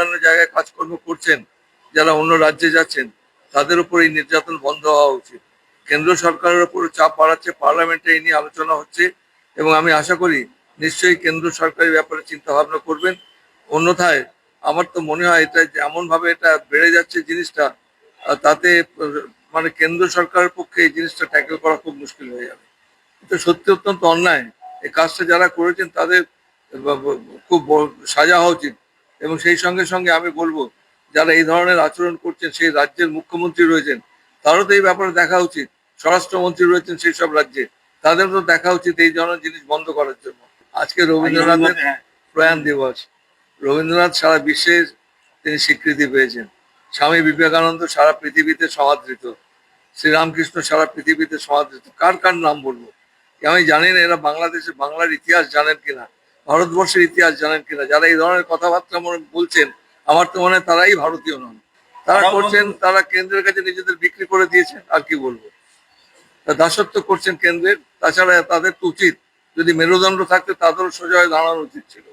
অন্যান্য জায়গায় কাজকর্ম করছেন, যারা অন্য রাজ্যে যাচ্ছেন, তাদের উপর এই নির্যাতন বন্ধ হওয়া উচিত। কেন্দ্র সরকারের উপর চাপ বাড়াচ্ছে, পার্লামেন্টে এই নিয়ে আলোচনা হচ্ছে এবং আমি আশা করি নিশ্চয়ই কেন্দ্র সরকারের ব্যাপারে চিন্তা ভাবনা করবেন। অন্যথায় আমার তো মনে হয় এটা এমন ভাবে এটা বেড়ে যাচ্ছে জিনিসটা তাতে মানে কেন্দ্র সরকারের পক্ষে এই জিনিসটা ট্যাকেল করা খুব মুশকিল হয়ে যাবে। এটা সত্যি অত্যন্ত অন্যায়। এই কাজটা যারা করেছেন তাদের খুব সাজা হওয়া উচিত। এবং সেই সঙ্গে সঙ্গে আমি বলব যারা এই ধরনের আচরণ করছেন সেই রাজ্যের মুখ্যমন্ত্রী রয়েছেন তারও তো এই ব্যাপারে দেখা উচিত। স্বরাষ্ট্রমন্ত্রী রয়েছেন সেই সব রাজ্যে তাদের তো দেখা উচিত এই ধরনের জিনিস বন্ধ করার জন্য। আজকে রবীন্দ্রনাথের প্রয়াণ দিবস রবীন্দ্রনাথ সারা বিশ্বে তিনি স্বীকৃতি পেয়েছেন। স্বামী বিবেকানন্দ সারা পৃথিবীতে সমাদৃত শ্রীরামকৃষ্ণ সারা পৃথিবীতে সমাদৃত। কার কার নাম বলব? আমি জানি না এরা বাংলাদেশে বাংলার ইতিহাস জানেন কিনা। ভারতবর্ষের ইতিহাস জানেন কিনা? যারা এই ধরনের কথাবার্তা বলছেন আমার তো মনে হয় তারাই ভারতীয় নন। তারা করছেন তারা কেন্দ্রের কাছে নিজেদের বিক্রি করে দিয়েছেন আর কি বলব? দাসত্ব করছেন কেন্দ্রের তাছাড়া তাদের তো উচিত। যদি মেরুদণ্ড থাকতে তাদেরও সোজা হয়ে দাঁড়ানো উচিত ছিল।